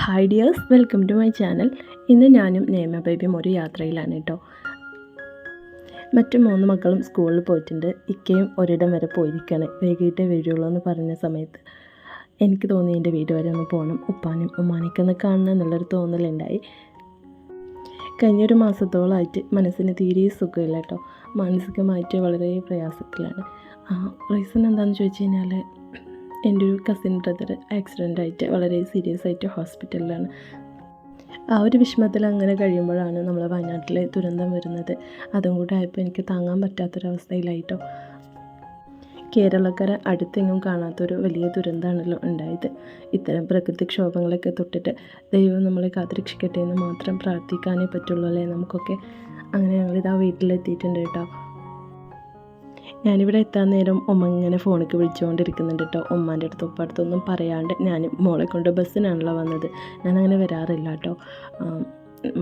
Hi dears welcome to my channel ഇന്ന് ഞാനും നേമ ബേബിയും ഒരു യാത്രയിലാണ് കേട്ടോ. മറ്റു മൂന്ന് മക്കളും സ്കൂളിൽ പോയിട്ടുണ്ട്. ഇക്കയും ഒരിടം വരെ പോയിരിക്കുകയാണ് വൈകിട്ടേ വരുള്ളൂ എന്ന് പറഞ്ഞ സമയത്ത് എനിക്ക് തോന്നി എന്റെ വീട് വരെ ഒന്ന് പോകണം ഉപ്പാനും ഉമ്മാനിക്കൊന്ന് കാണണം എന്നുള്ളൊരു തോന്നലുണ്ടായി. കഴിഞ്ഞൊരു മാസത്തോളമായിട്ട് മനസ്സിന് തീരെ സുഖമില്ല കേട്ടോ. മാനസികമായിട്ട് വളരെ പ്രയാസത്തിലാണ്. റീസൺ എന്താണെന്ന് ചോദിച്ചു കഴിഞ്ഞാൽ എന്റെ ഒരു കസിൻ ബ്രദർ ആക്സിഡന്റ് ആയിട്ട് വളരെ സീരിയസ് ആയിട്ട് ഹോസ്പിറ്റലിലാണ് ആ ഒരു വിഷമത്തിൽ അങ്ങനെ കഴിയുമ്പോഴാണ് നമ്മളെ വയനാട്ടിലെ ദുരന്തം വരുന്നത്. അതും കൂടെ ആയപ്പോൾ എനിക്ക് താങ്ങാൻ പറ്റാത്തൊരവസ്ഥയിലായിട്ടോ. കേരളക്കാരെ അടുത്തെങ്ങും കാണാത്തൊരു വലിയ ദുരന്തമാണല്ലോ ഉണ്ടായത്. ഇത്തരം പ്രകൃതിക്ഷോഭങ്ങളൊക്കെ തൊട്ടിട്ട് ദൈവം നമ്മളെ കാത്തിരക്ഷിക്കട്ടെ എന്ന് മാത്രം പ്രാർത്ഥിക്കാനേ പറ്റുള്ളൂ അല്ലേ നമുക്കൊക്കെ? അങ്ങനെ ഞങ്ങളിതാ വീട്ടിലെത്തിയിട്ടുണ്ട് കേട്ടോ. ഞാനിവിടെ എത്താൻ നേരം ഉമ്മ ഇങ്ങനെ ഫോണിക്ക് വിളിച്ചുകൊണ്ടിരിക്കുന്നുണ്ട് കേട്ടോ ഉമ്മാന്റെ അടുത്ത് ഉപ്പ അടുത്തൊന്നും പറയാണ്ട് ഞാൻ മോളെ കൊണ്ട് ബസ്സിനാണല്ലോ വന്നത്. ഞാനങ്ങനെ വരാറില്ല കേട്ടോ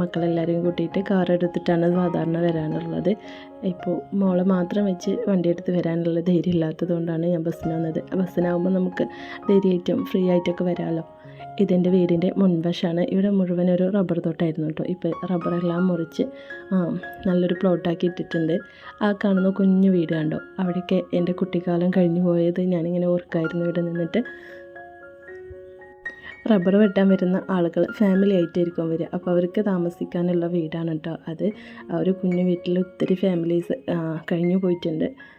മക്കളെല്ലാവരെയും കൂട്ടിയിട്ട് കാർ എടുത്തിട്ടാണ് സാധാരണ വരാനുള്ളത്. ഇപ്പോൾ മോളെ മാത്രം വെച്ച് വണ്ടി എടുത്ത് വരാനുള്ള ധൈര്യം ഇല്ലാത്തത് കൊണ്ടാണ് ഞാൻ ബസ്സിന് വന്നത്. ബസ്സിനാകുമ്പോൾ നമുക്ക് ധൈര്യമായിട്ടും ഫ്രീ ആയിട്ടൊക്കെ വരാമല്ലോ ഇതെന്റെ വീടിന്റെ മുൻവശമാണ് ഇവിടെ മുഴുവൻ ഒരു റബ്ബർ തോട്ടായിരുന്നു കേട്ടോ. ഇപ്പോൾ റബ്ബറെല്ലാം മുറിച്ച് നല്ലൊരു പ്ലോട്ടാക്കി ഇട്ടിട്ടുണ്ട്. ആ കാണുന്ന കുഞ്ഞു വീട് കണ്ടോ? അവിടെയൊക്കെ എന്റെ കുട്ടിക്കാലം കഴിഞ്ഞു പോയത്. ഞാനിങ്ങനെ ഓർക്കായിരുന്നു ഇവിടെ നിന്നിട്ട്. റബ്ബർ വെട്ടാൻ വരുന്ന ആളുകൾ ഫാമിലി ആയിട്ടായിരിക്കും വരിക. അപ്പോൾ അവർക്ക് താമസിക്കാനുള്ള വീടാണ് കേട്ടോ അത്. ആ ഒരു കുഞ്ഞു വീട്ടിൽ ഒത്തിരി ഫാമിലീസ് കഴിഞ്ഞു പോയിട്ടുണ്ട്.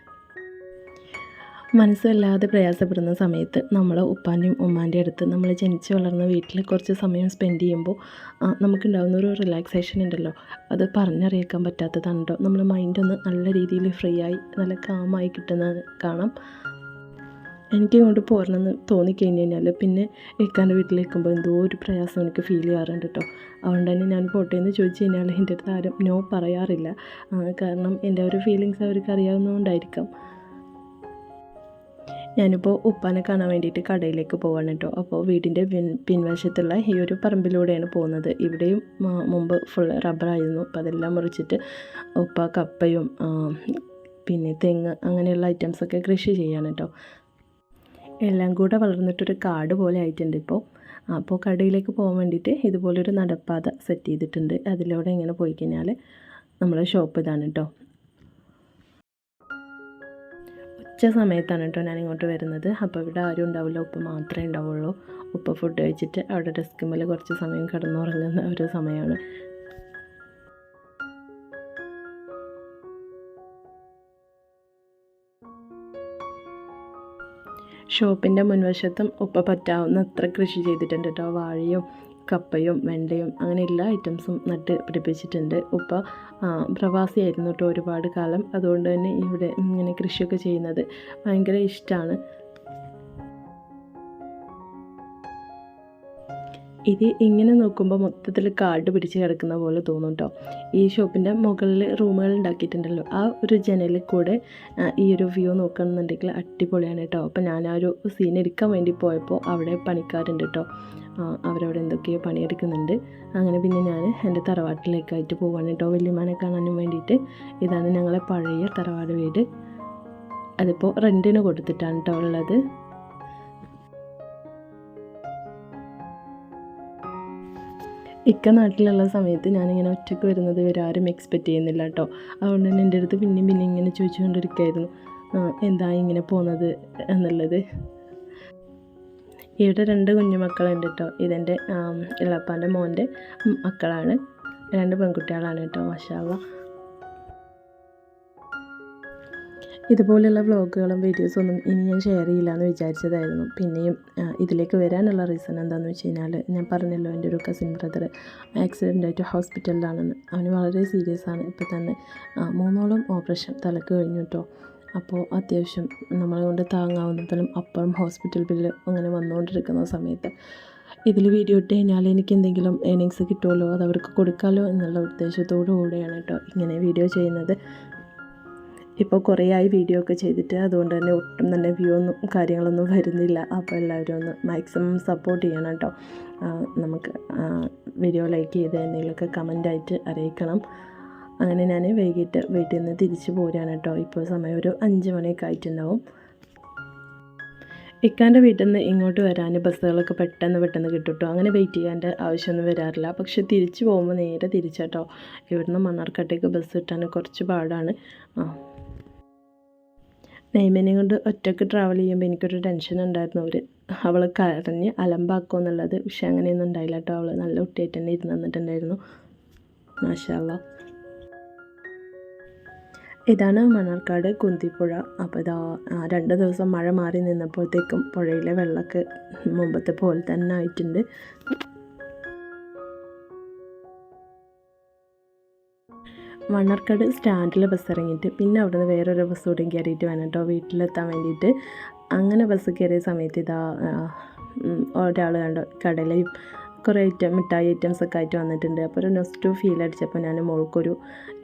മനസ്സ് വല്ലാതെ പ്രയാസപ്പെടുന്ന സമയത്ത് നമ്മൾ ഉപ്പാന്റെയും ഉമ്മാന്റെയും അടുത്ത് നമ്മൾ ജനിച്ചു വളർന്ന വീട്ടിൽ കുറച്ച് സമയം സ്പെൻഡ് ചെയ്യുമ്പോൾ നമുക്കുണ്ടാകുന്ന ഒരു റിലാക്സേഷൻ ഉണ്ടല്ലോ. അത് പറഞ്ഞറിയിക്കാൻ പറ്റാത്തതാണ് കേട്ടോ നമ്മൾ മൈൻഡൊന്ന് നല്ല രീതിയിൽ ഫ്രീ ആയി നല്ല കാമായി കിട്ടുന്നത് കാണാം. എനിക്ക് ഇങ്ങോട്ട് പോരണമെന്ന് തോന്നിക്കഴിഞ്ഞ് കഴിഞ്ഞാൽ പിന്നെ ഇക്കാന്റെ വീട്ടിലേക്കുമ്പോൾ എന്തോ ഒരു പ്രയാസം എനിക്ക് ഫീൽ ചെയ്യാറുണ്ട് കേട്ടോ അതുകൊണ്ട് തന്നെ ഞാൻ പോട്ടെ എന്ന് ചോദിച്ചു കഴിഞ്ഞാൽ എന്റെ അടുത്ത് ആരും നോ പറയാറില്ല. കാരണം എന്റെ ഒരു ഫീലിങ്സ് അവർക്ക് അറിയാവുന്നതുകൊണ്ടായിരിക്കാം. ഞാനിപ്പോൾ ഉപ്പാനെ കാണാൻ വേണ്ടിയിട്ട് കടയിലേക്ക് പോവാണ് കേട്ടോ. അപ്പോൾ വീടിന്റെ പിൻ പിൻവശത്തുള്ള ഈ ഒരു പറമ്പിലൂടെയാണ് പോകുന്നത്. ഇവിടെയും മുമ്പ് ഫുൾ റബ്ബറായിരുന്നു അപ്പോൾ അതെല്ലാം മുറിച്ചിട്ട് ഉപ്പ കപ്പയും പിന്നെ തെങ്ങ് അങ്ങനെയുള്ള ഐറ്റംസൊക്കെ കൃഷി ചെയ്യാണ് കേട്ടോ. എല്ലാം കൂടെ വളർന്നിട്ടൊരു കാട് പോലെ ആയിട്ടുണ്ട് ഇപ്പോൾ അപ്പോൾ കടയിലേക്ക് പോകാൻ വേണ്ടിയിട്ട് ഇതുപോലൊരു നടപ്പാത സെറ്റ് ചെയ്തിട്ടുണ്ട്. അതിലൂടെ ഇങ്ങനെ പോയി കഴിഞ്ഞാൽ നമ്മുടെ ഷോപ്പ് ഇതാണ് കേട്ടോ. ഉച്ച സമയത്താണ് കേട്ടോ ഞാൻ ഇങ്ങോട്ട് വരുന്നത്. അപ്പോൾ ഇവിടെ ആരും ഉണ്ടാവില്ല ഉപ്പ് മാത്രമേ ഉണ്ടാവുള്ളൂ. ഉപ്പ് ഫുഡ് കഴിച്ചിട്ട് അവിടെ ഡെസ്കുമ്മൽ കുറച്ച് സമയം കിടന്നുറങ്ങുന്ന ഒരു സമയമാണ്. ഷോപ്പിന്റെ മുൻവശത്തും ഉപ്പ പറ്റാവുന്ന അത്ര കൃഷി ചെയ്തിട്ടുണ്ട് കേട്ടോ. വാഴയും കപ്പയും വെണ്ടയും അങ്ങനെ എല്ലാ ഐറ്റംസും നട്ട് പിടിപ്പിച്ചിട്ടുണ്ട്. ഉപ്പ പ്രവാസിയായിരുന്നു കേട്ടോ ഒരുപാട് കാലം. അതുകൊണ്ട് തന്നെ ഇവിടെ ഇങ്ങനെ കൃഷിയൊക്കെ ചെയ്യുന്നത് ഭയങ്കര ഇഷ്ടമാണ് ഇത് ഇങ്ങനെ നോക്കുമ്പോൾ മൊത്തത്തിൽ കാട് പിടിച്ച് കിടക്കുന്ന പോലെ തോന്നും കേട്ടോ ഈ ഷോപ്പിന്റെ മുകളിൽ റൂമുകൾ ഉണ്ടാക്കിയിട്ടുണ്ടല്ലോ. ആ ഒരു ജനലിൽ കൂടെ ഈ ഒരു വ്യൂ നോക്കണമെന്നുണ്ടെങ്കിൽ അടിപൊളിയാണ് കേട്ടോ അപ്പോൾ ഞാൻ ആ ഒരു സീൻ എടുക്കാൻ വേണ്ടി പോയപ്പോൾ അവിടെ പണിക്കാരുണ്ട് കേട്ടോ അവരവിടെ എന്തൊക്കെയോ പണിയെടുക്കുന്നുണ്ട്. അങ്ങനെ പിന്നെ ഞാൻ എന്റെ തറവാട്ടിലേക്കായിട്ട് പോവാണ് കേട്ടോ വല്യമാനെ കാണാനും വേണ്ടിയിട്ട്. ഇതാണ് ഞങ്ങളെ പഴയ തറവാട് വീട്. അതിപ്പോൾ റെന്റിന് കൊടുത്തിട്ടാണ് കേട്ടോ ഉള്ളത്. ഇക്ക നാട്ടിലുള്ള സമയത്ത് ഞാനിങ്ങനെ ഒറ്റയ്ക്ക് വരുന്നത് ഇവർ ആരും എക്സ്പെക്റ്റ് ചെയ്യുന്നില്ല കേട്ടോ അതുകൊണ്ട് തന്നെ എന്റെ അടുത്ത് പിന്നെയും പിന്നെ ഇങ്ങനെ ചോദിച്ചുകൊണ്ടിരിക്കുകയായിരുന്നു എന്താ ഇങ്ങനെ പോകുന്നത് എന്നുള്ളത്? ഇവിടെ രണ്ട് കുഞ്ഞുമക്കളുണ്ട് കേട്ടോ ഇതെന്റെ ഇളപ്പാന്റെ മോന്റെ മക്കളാണ്. രണ്ട് പെൺകുട്ടികളാണ് കേട്ടോ മഷാവ ഇതുപോലെയുള്ള വ്ളോഗുകളും വീഡിയോസും ഒന്നും ഇനി ഞാൻ ഷെയർ ചെയ്യില്ല എന്ന് വിചാരിച്ചതായിരുന്നു. പിന്നെയും ഇതിലേക്ക് വരാനുള്ള റീസൺ എന്താണെന്ന് വെച്ച് കഴിഞ്ഞാൽ ഞാൻ പറഞ്ഞല്ലോ എന്റെ ഒരു കസിൻ ബ്രദർ ആക്സിഡന്റ് ആയിട്ട് ഹോസ്പിറ്റലിലാണെന്ന് അവന് വളരെ സീരിയസ് ആണ്. ഇപ്പോൾ തന്നെ മൂന്നോളം ഓപ്പറേഷൻ തലക്ക് കഴിഞ്ഞു കേട്ടോ അപ്പോൾ അത്യാവശ്യം നമ്മളെ കൊണ്ട് താങ്ങാവുന്നതിലും അപ്പുറം ഹോസ്പിറ്റൽ ബില്ല് അങ്ങനെ വന്നുകൊണ്ടിരിക്കുന്ന സമയത്ത് ഇതിൽ വീഡിയോ ഇട്ട് കഴിഞ്ഞാൽ എനിക്ക് എന്തെങ്കിലും ഏണിങ്സ് കിട്ടുമല്ലോ അത് അവർക്ക് കൊടുക്കാമല്ലോ എന്നുള്ള ഉദ്ദേശത്തോടു കൂടെയാണ് കേട്ടോ ഇങ്ങനെ വീഡിയോ ചെയ്യുന്നത്. ഇപ്പോൾ കുറേ ആയി വീഡിയോ ഒക്കെ ചെയ്തിട്ട് അതുകൊണ്ട് തന്നെ ഒട്ടും തന്നെ വ്യൂ ഒന്നും കാര്യങ്ങളൊന്നും വരുന്നില്ല. അപ്പോൾ എല്ലാവരും ഒന്ന് മാക്സിമം സപ്പോർട്ട് ചെയ്യണം കേട്ടോ. നമുക്ക് വീഡിയോ ലൈക്ക് ചെയ്ത് എന്തെങ്കിലുമൊക്കെ കമന്റായിട്ട് അറിയിക്കണം. അങ്ങനെ ഞാൻ വൈകിട്ട് വീട്ടിൽ നിന്ന് തിരിച്ച് പോരാണ് കേട്ടോ. ഇപ്പോൾ സമയം ഒരു അഞ്ച് മണിയൊക്കെ ആയിട്ടുണ്ടാവും. ഇക്കാന്റെ വീട്ടിൽ നിന്ന് ഇങ്ങോട്ട് വരാൻ ബസ്സുകളൊക്കെ പെട്ടെന്ന് പെട്ടെന്ന് കിട്ടും അങ്ങനെ വെയിറ്റ് ചെയ്യേണ്ട ആവശ്യമൊന്നും വരാറില്ല. പക്ഷെ തിരിച്ചു പോകുമ്പോൾ നേരെ തിരിച്ചാട്ടോ. ഇവിടുന്ന് മണ്ണാർക്കാട്ടേക്ക് ബസ് കിട്ടാൻ കുറച്ച് പാടാണ്. നെയ്മനെ കൊണ്ട് ഒറ്റയ്ക്ക് ട്രാവൽ ചെയ്യുമ്പോൾ എനിക്കൊരു ടെൻഷൻ ഉണ്ടായിരുന്നു. അവർ അവൾ കരഞ്ഞ് അലമ്പാക്കുമോ എന്നുള്ളത് പക്ഷെ അങ്ങനെയൊന്നും ഉണ്ടായില്ല കേട്ടോ അവൾ നല്ല കുട്ടിയായിട്ട് തന്നെ ഇരുന്ന് തന്നിട്ടുണ്ടായിരുന്നു. മാഷാല്ല ഇതാണ് മണർക്കാട് കുന്തിപ്പുഴ. അപ്പോൾ ഇതാ രണ്ട് ദിവസം മഴ മാറി നിന്നപ്പോഴത്തേക്കും പുഴയിലെ വെള്ളമൊക്കെ മുമ്പത്തെ പോലെ തന്നെ ആയിട്ടുണ്ട്. മണ്ണാർക്കാട് സ്റ്റാൻഡിൽ ബസ് ഇറങ്ങിയിട്ട് പിന്നെ അവിടെ നിന്ന് വേറൊരു ബസ് കൂടി കയറിയിട്ട് വേണം കേട്ടോ വീട്ടിലെത്താൻ വേണ്ടിയിട്ട് അങ്ങനെ ബസ് കയറിയ സമയത്ത് ഇതാ ഒരാൾ കണ്ടോ കടലയും കുറേ ഐറ്റം മിഠായി ഐറ്റംസ് ഒക്കെ ആയിട്ട് വന്നിട്ടുണ്ട്. അപ്പോൾ ഒരു നെസ്റ്റു ഫീൽ അടിച്ചപ്പോൾ ഞാൻ മോൾക്കൊരു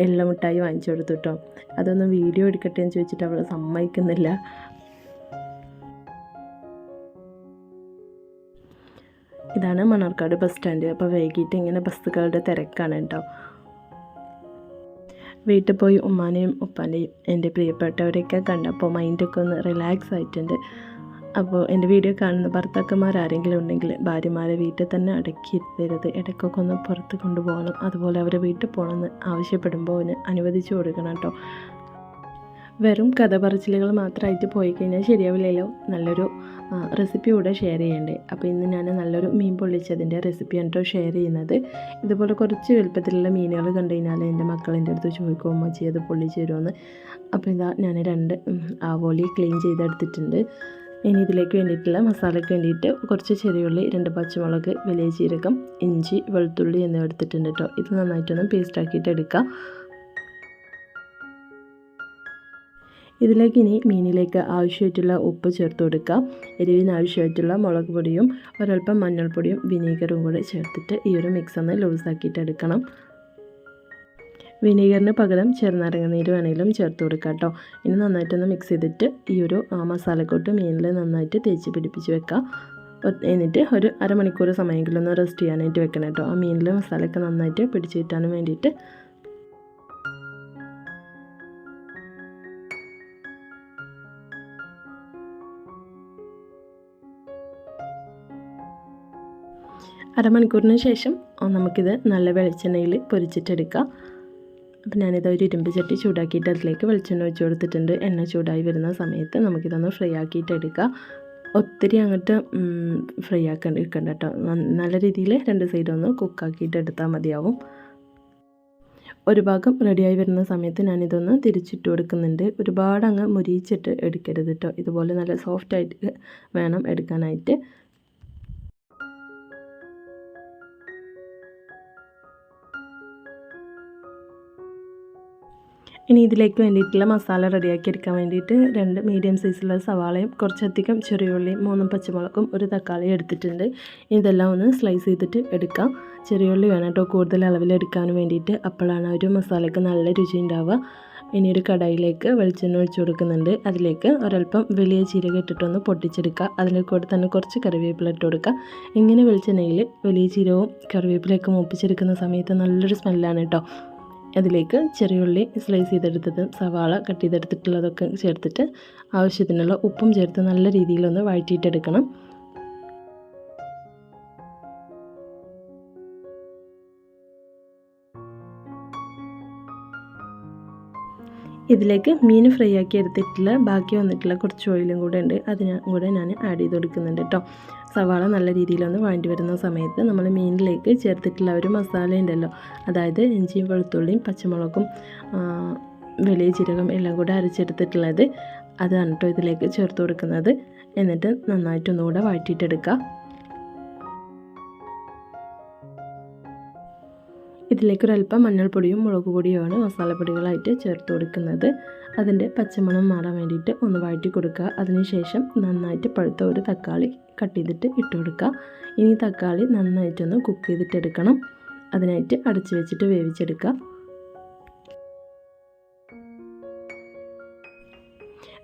എള്ള മിഠായി വാങ്ങിച്ചു കൊടുത്തു കേട്ടോ അതൊന്നും വീഡിയോ എടുക്കട്ടെ എന്ന് ചോദിച്ചിട്ട് അവൾ സമ്മതിക്കുന്നില്ല. ഇതാണ് മണ്ണാർക്കാട് ബസ് സ്റ്റാൻഡ് അപ്പോൾ വൈകിട്ട് ഇങ്ങനെ ബസ്സുകളുടെ തിരക്കാണ് കേട്ടോ വീട്ടിൽ പോയി ഉമ്മാനെയും ഉപ്പാനെയും എന്റെ പ്രിയപ്പെട്ടവരെയൊക്കെ കണ്ടപ്പോൾ മൈൻഡൊക്കെ ഒന്ന് റിലാക്സ് ആയിട്ടുണ്ട്. അപ്പോൾ എന്റെ വീഡിയോ കാണുന്ന ഭർത്താക്കന്മാർ ആരെങ്കിലും ഉണ്ടെങ്കിൽ ഭാര്യമാരെ വീട്ടിൽ തന്നെ അടക്കി തരുത് ഇടയ്ക്കൊക്കെ ഒന്ന് പുറത്ത് കൊണ്ടുപോകണം. അതുപോലെ അവരെ വീട്ടിൽ പോകണമെന്ന് ആവശ്യപ്പെടുമ്പോൾ അവന് അനുവദിച്ചു കൊടുക്കണം കേട്ടോ. വെറും കഥ പറച്ചിലുകൾ മാത്രമായിട്ട് പോയി കഴിഞ്ഞാൽ ശരിയാവില്ലല്ലോ. നല്ലൊരു റെസിപ്പി കൂടെ ഷെയർ ചെയ്യേണ്ടേ. അപ്പോൾ ഇന്ന് ഞാൻ നല്ലൊരു മീൻ പൊള്ളിച്ചതിന്റെ റെസിപ്പിയാണ് കേട്ടോ ഷെയർ ചെയ്യുന്നത്. ഇതുപോലെ കുറച്ച് വലുപ്പത്തിലുള്ള മീനുകൾ കണ്ടു കഴിഞ്ഞാൽ എന്റെ മക്കളിന്റെ അടുത്ത് ചോദിക്കും അമ്മച്ചി അത് പൊള്ളിച്ച് തരുമെന്ന്? അപ്പോൾ ഇതാ ഞാൻ രണ്ട് ആവോലി ക്ലീൻ ചെയ്തെടുത്തിട്ടുണ്ട്. ഇനി ഇതിലേക്ക് വേണ്ടിയിട്ടുള്ള മസാലയ്ക്ക് വേണ്ടിയിട്ട് കുറച്ച് ചെറിയുള്ളി രണ്ട് പച്ചമുളക് വലിയ ജീരകം ഇഞ്ചി വെളുത്തുള്ളി എന്നിവ എടുത്തിട്ടുണ്ട് കേട്ടോ ഇത് നന്നായിട്ടൊന്ന് പേസ്റ്റ് ആക്കിയിട്ട് ഇതിലേക്ക് ഇനി മീനിലേക്ക് ആവശ്യമായിട്ടുള്ള ഉപ്പ് ചേർത്ത് കൊടുക്കുക എരിവിന് ആവശ്യമായിട്ടുള്ള മുളക് പൊടിയും ഒരൽപ്പം മഞ്ഞൾപ്പൊടിയും വിനീഗറും കൂടെ ചേർത്തിട്ട് ഈ ഒരു മിക്സ് ഒന്ന് ലൂസാക്കിയിട്ട് എടുക്കണം. വിനീഗറിന് പകരം ചെറുനാരങ്ങ നീര് വേണമെങ്കിലും ചേർത്ത് കൊടുക്കാം കേട്ടോ. ഇനി നന്നായിട്ടൊന്ന് മിക്സ് ചെയ്തിട്ട് ഈ ഒരു മസാലക്കോട്ട് മീനിൽ നന്നായിട്ട് തേച്ച് പിടിപ്പിച്ച് വെക്കാം. എന്നിട്ട് ഒരു അരമണിക്കൂർ സമയമെങ്കിലും ഒന്ന് റെസ്റ്റ് ചെയ്യാനായിട്ട് വെക്കണം കേട്ടോ. ആ മീനിലെ മസാലയൊക്കെ നന്നായിട്ട് പിടിച്ച് കിട്ടാനും വേണ്ടിയിട്ട് അരമണിക്കൂറിന് ശേഷം നമുക്കിത് നല്ല വെളിച്ചെണ്ണയിൽ പൊരിച്ചിട്ടെടുക്കാം. അപ്പം ഞാനിത് ഒരു ഇരുമ്പ് ചട്ടി ചൂടാക്കിയിട്ട് അതിലേക്ക് വെളിച്ചെണ്ണ ഒഴിച്ച് കൊടുത്തിട്ടുണ്ട്. എണ്ണ ചൂടായി വരുന്ന സമയത്ത് നമുക്കിതൊന്ന് ഫ്രൈ ആക്കിയിട്ട് എടുക്കാം ഒത്തിരി അങ്ങോട്ട് ഫ്രൈ ആക്കാൻ എടുക്കണ്ട കേട്ടോ. നല്ല രീതിയിൽ രണ്ട് സൈഡൊന്ന് കുക്കാക്കിയിട്ട് എടുത്താൽ മതിയാവും. ഒരു ഭാഗം റെഡിയായി വരുന്ന സമയത്ത് ഞാനിതൊന്ന് തിരിച്ചിട്ട് കൊടുക്കുന്നുണ്ട്. ഒരുപാട് അങ്ങ് മുരിയിച്ചിട്ട് എടുക്കരുത് കേട്ടോ. ഇതുപോലെ നല്ല സോഫ്റ്റായിട്ട് വേണം എടുക്കാനായിട്ട്. ഇനി ഇതിലേക്ക് വേണ്ടിയിട്ടുള്ള മസാല റെഡിയാക്കി എടുക്കാൻ വേണ്ടിയിട്ട് രണ്ട് മീഡിയം സൈസിലുള്ള സവാളയും കുറച്ചധികം ചെറിയുള്ളിയും മൂന്നും പച്ചമുളകും ഒരു തക്കാളി എടുത്തിട്ടുണ്ട്. ഇതെല്ലാം ഒന്ന് സ്ലൈസ് ചെയ്തിട്ട് എടുക്കാം. ചെറിയുള്ളി വേണം കേട്ടോ. കൂടുതൽ അളവിൽ എടുക്കാൻ വേണ്ടിയിട്ട് അപ്പോഴാണ് ഒരു മസാലയ്ക്ക് നല്ല രുചി ഉണ്ടാവുക. ഇനി ഒരു കടായിലേക്ക് വെളിച്ചെണ്ണ ഒഴിച്ചു കൊടുക്കുന്നുണ്ട്. അതിലേക്ക് ഒരൽപ്പം വലിയ ജീരകം ഇട്ടിട്ടൊന്ന് പൊട്ടിച്ചെടുക്കുക. അതിലേക്ക് കൂടെ തന്നെ കുറച്ച് കറിവേപ്പില ഇട്ട് കൊടുക്കുക. ഇങ്ങനെ വെളിച്ചെണ്ണയിൽ വലിയ ജീരകവും കറിവേപ്പിലയൊക്കെ മൂപ്പിച്ചെടുക്കുന്ന സമയത്ത് നല്ലൊരു സ്മെല്ലാണ് കേട്ടോ. അതിലേക്ക് ചെറിയുള്ളി സ്ലൈസ് ചെയ്തെടുത്തത് സവാള കട്ട് ചെയ്തെടുത്തിട്ടുള്ളതൊക്കെ ചേർത്തിട്ട് ആവശ്യത്തിനുള്ള ഉപ്പും ചേർത്ത് നല്ല രീതിയിലൊന്ന് വഴറ്റിയിട്ടെടുക്കണം. ഇതിലേക്ക് മീൻ ഫ്രൈ ആക്കി എടുത്തിട്ടുള്ള ബാക്കി വന്നിട്ടുള്ള കുറച്ച് ഓയിലും കൂടെ ഉണ്ട്. അതിന് കൂടെ ഞാൻ ആഡ് ചെയ്ത് കൊടുക്കുന്നുണ്ട് കേട്ടോ സവാള നല്ല രീതിയിലൊന്ന് വാണ്ടി വരുന്ന സമയത്ത് നമ്മൾ മീനിലേക്ക് ചേർത്തിട്ടുള്ള ഒരു മസാല ഉണ്ടല്ലോ. അതായത് ഇഞ്ചിയും വെളുത്തുള്ളിയും പച്ചമുളകും വലിയ ജീരകം എല്ലാം കൂടെ അരച്ചെടുത്തിട്ടുള്ളത്. അതാണ് കേട്ടോ ഇതിലേക്ക് ചേർത്ത് കൊടുക്കുന്നത്. എന്നിട്ട് നന്നായിട്ടൊന്നുകൂടെ വഴറ്റിയിട്ടെടുക്കുക ഇതിലേക്ക് ഒരല്പം മഞ്ഞൾപ്പൊടിയും മുളക് പൊടിയുമാണ് മസാലപ്പൊടികളായിട്ട് ചേർത്ത് കൊടുക്കുന്നത്. അതിന്റെ പച്ചമണം മാറാൻ വേണ്ടിയിട്ട് ഒന്ന് വഴറ്റി കൊടുക്കുക അതിനുശേഷം നന്നായിട്ട് പഴുത്ത ഒരു തക്കാളി കട്ട് ചെയ്തിട്ട് ഇട്ട് കൊടുക്കുക. ഇനി തക്കാളി നന്നായിട്ടൊന്ന് കുക്ക് ചെയ്തിട്ട് എടുക്കണം അതിനായിട്ട് അടച്ചു വെച്ചിട്ട് വേവിച്ചെടുക്കുക.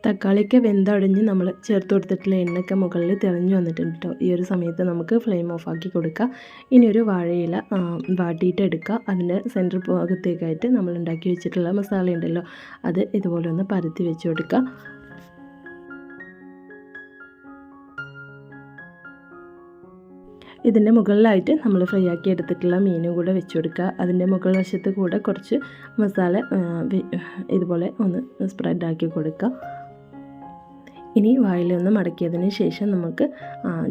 തക്കാളിയൊക്കെ വെന്തടഞ്ഞ് നമ്മൾ ചേർത്ത് കൊടുത്തിട്ടുള്ള എണ്ണയൊക്കെ മുകളിൽ തിളഞ്ഞു വന്നിട്ടുണ്ട് കേട്ടോ ഈ ഒരു സമയത്ത് നമുക്ക് ഫ്ലെയിം ഓഫ് ആക്കി കൊടുക്കുക ഇനി ഒരു വാഴയില വാട്ടിയിട്ട് എടുക്കുക. അതിന്റെ സെന്റർ ഭാഗത്തേക്കായിട്ട് നമ്മൾ ഉണ്ടാക്കി വെച്ചിട്ടുള്ള മസാല ഉണ്ടല്ലോ അത് ഇതുപോലെ ഒന്ന് പരത്തി വെച്ച് കൊടുക്കുക. ഇതിന്റെ മുകളിലായിട്ട് നമ്മൾ ഫ്രൈ ആക്കി എടുത്തിട്ടുള്ള മീനും കൂടെ വെച്ച് കൊടുക്കുക. അതിന്റെ മുകൾ വശത്ത് കൂടെ കുറച്ച് മസാല ഇതുപോലെ ഒന്ന് സ്പ്രെഡ് ആക്കി കൊടുക്കുക. ഇനി വായിലൊന്ന് മടക്കിയതിന് ശേഷം നമുക്ക്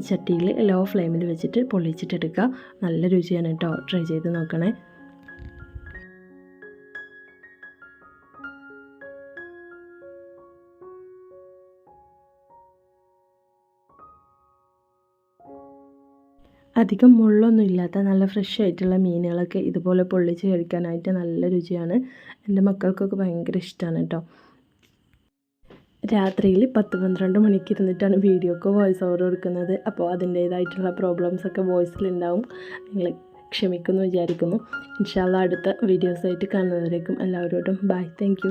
ചട്ടിയിൽ ലോ ഫ്ലെയിമിൽ വെച്ചിട്ട് പൊള്ളിച്ചിട്ടെടുക്കുക നല്ല രുചിയാണ് കേട്ടോ ട്രൈ ചെയ്ത് നോക്കണേ. അധികം മുള്ളൊന്നും ഇല്ലാത്ത നല്ല ഫ്രഷ് ആയിട്ടുള്ള മീനുകളൊക്കെ ഇതുപോലെ പൊള്ളിച്ച് കഴിക്കാനായിട്ട് നല്ല രുചിയാണ്. എന്റെ മക്കൾക്കൊക്കെ ഭയങ്കര ഇഷ്ടമാണ് കേട്ടോ രാത്രിയിൽ പത്ത് പന്ത്രണ്ട് മണിക്ക് ഇരുന്നിട്ടാണ് വീഡിയോക്ക് വോയിസ് ഓവർ കൊടുക്കുന്നത്. അപ്പോൾ അതിന്റേതായിട്ടുള്ള പ്രോബ്ലംസൊക്കെ വോയിസിലുണ്ടാവും നിങ്ങൾ ക്ഷമിക്കുമെന്ന് വിചാരിക്കുന്നു. ഇൻഷാല്ല അടുത്ത വീഡിയോസായിട്ട് കാണുന്നവരേക്കും എല്ലാവരോടും ബൈ താങ്ക്